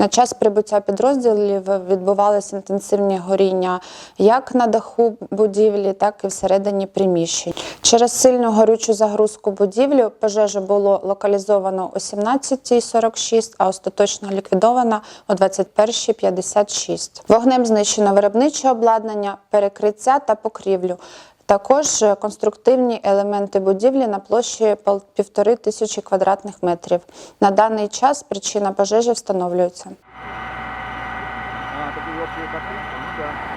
На час прибуття підрозділів відбувалися інтенсивні горіння як на даху будівлі, так і всередині приміщень. Через сильну горючу загрузку будівлі пожежа було локалізовано о 17.46, а остаточно ліквідовано о 21.56. Вогнем знищено виробниче обладнання, перекриття та покрівлю. Також е, конструктивні елементи будівлі на площі пол- півтори тисячі квадратних метрів. На даний час причина пожежі встановлюється. А, тобі вообще покрытие?